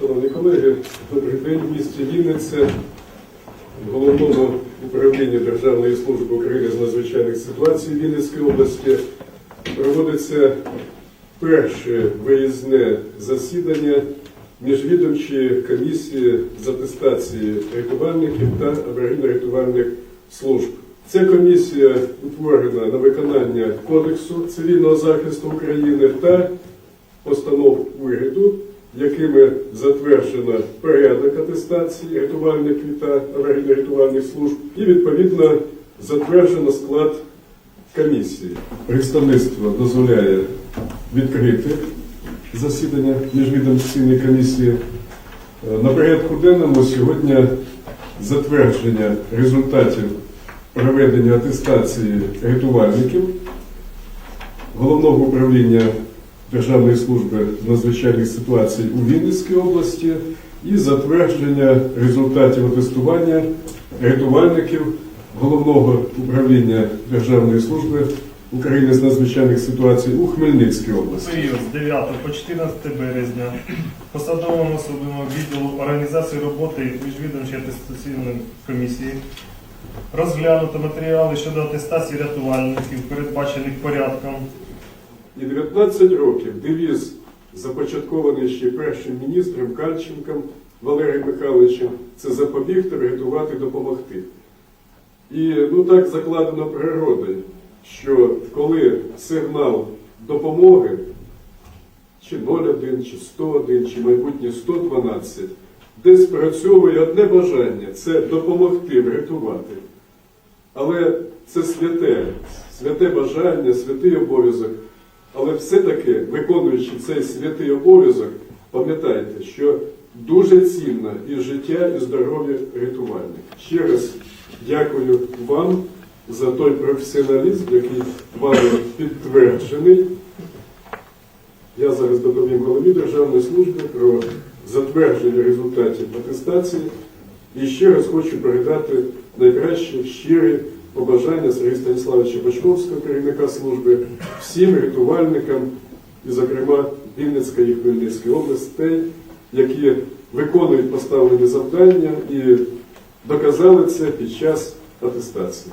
Шановні колеги, добрий день в місті Вінниця, в головному управлінні Державної служби України з надзвичайних ситуацій Вінницької області проводиться перше виїзне засідання міжвідомчої комісії з атестації рятувальників та аварійно-рятувальних служб. Ця комісія утворена на виконання Кодексу цивільного захисту України та постанов уряду, якими затверджено порядок атестації рятувальників та аварійно-рятувальних служб, і відповідно затверджено склад комісії. Представництво дозволяє відкрити засідання міжвідомчої комісії. Е, На порядку денному сьогодні затвердження результатів проведення атестації рятувальників Головного управління Державної служби надзвичайних ситуацій у Вінницькій області і затвердження результатів атестування рятувальників Головного управління Державної служби України з надзвичайних ситуацій у Хмельницькій області. період з 9 по 14 березня посадовим особам відділу організації роботи міжвідомчої атестаційної комісії розглянуто матеріали щодо атестації рятувальників, передбачених порядком. І 19 років девіз, започаткований ще першим міністром Кальченком Валерієм Михайловичем, це запобігти, врятувати, допомогти. І ну так закладено природою, що коли сигнал допомоги, чи 01, чи 101, чи майбутнє 112, де спрацьовує одне бажання це допомогти, врятувати. Але це святе, святе бажання, святий обов'язок. Але все-таки, виконуючи цей святий обов'язок, пам'ятайте, що дуже цінно і життя, і здоров'я рятувальника. Ще раз дякую вам за той професіоналізм, який вами підтверджений. Я зараз доповім голові Державної служби про затвердження результатів атестації. І ще раз хочу передати найкращі щирі побажання Сергія Станіславовича Бачковського, керівника служби, всім рятувальникам, і, зокрема, Вінницька і Хмельницької областей, які виконують поставлені завдання і доказали це під час атестації.